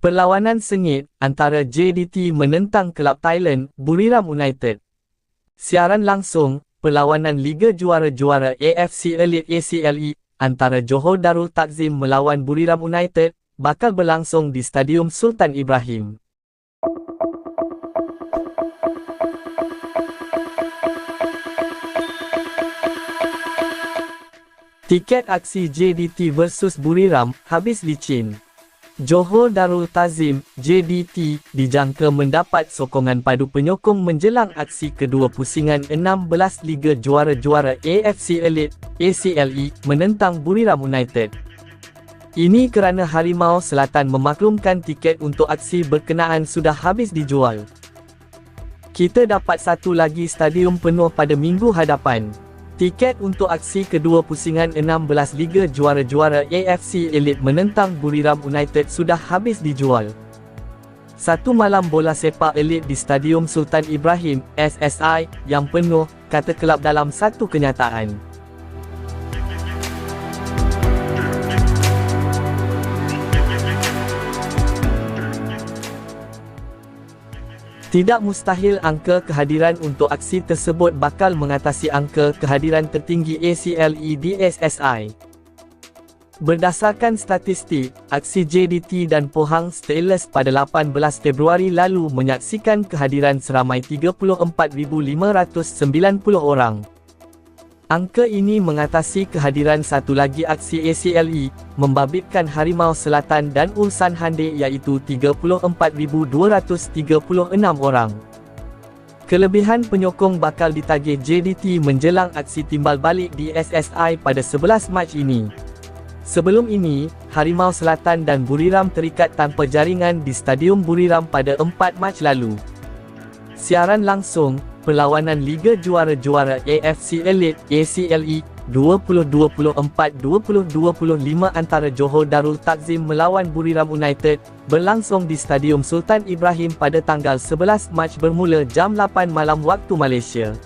Perlawanan sengit antara JDT menentang kelab Thailand, Buriram United. Siaran langsung, perlawanan Liga Juara-Juara AFC Elite ACLE antara Johor Darul Takzim melawan Buriram United bakal berlangsung di Stadium Sultan Ibrahim. Tiket aksi JDT versus Buriram habis licin. Johor Darul Tazim, JDT, dijangka mendapat sokongan padu penyokong menjelang aksi kedua pusingan 16 Liga Juara-Juara AFC Elite, ACLE, menentang Buriram United. Ini kerana Harimau Selatan memaklumkan tiket untuk aksi berkenaan sudah habis dijual. Kita dapat satu lagi stadium penuh pada minggu hadapan. Tiket untuk aksi kedua pusingan 16 Liga Juara-Juara AFC Elite menentang Buriram United sudah habis dijual. Satu malam bola sepak elit di Stadium Sultan Ibrahim, SSI, yang penuh, kata kelab dalam satu kenyataan. Tidak mustahil angka kehadiran untuk aksi tersebut bakal mengatasi angka kehadiran tertinggi ACLE SSI. Berdasarkan statistik, aksi JDT dan Pohang Stainless pada 18 Februari lalu menyaksikan kehadiran seramai 34,590 orang. Angka ini mengatasi kehadiran satu lagi aksi ACLE, membabitkan Harimau Selatan dan Ulsan Hande iaitu 34,236 orang. Kelebihan penyokong bakal ditagih JDT menjelang aksi timbal balik di SSI pada 11 Mac ini. Sebelum ini, Harimau Selatan dan Buriram terikat tanpa jaringan di Stadium Buriram pada 4 Mac lalu. Siaran langsung, perlawanan Liga Juara-Juara AFC Elite ACLE 2024-2025 antara Johor Darul Takzim melawan Buriram United berlangsung di Stadium Sultan Ibrahim pada tanggal 11 Mac bermula jam 8 malam waktu Malaysia.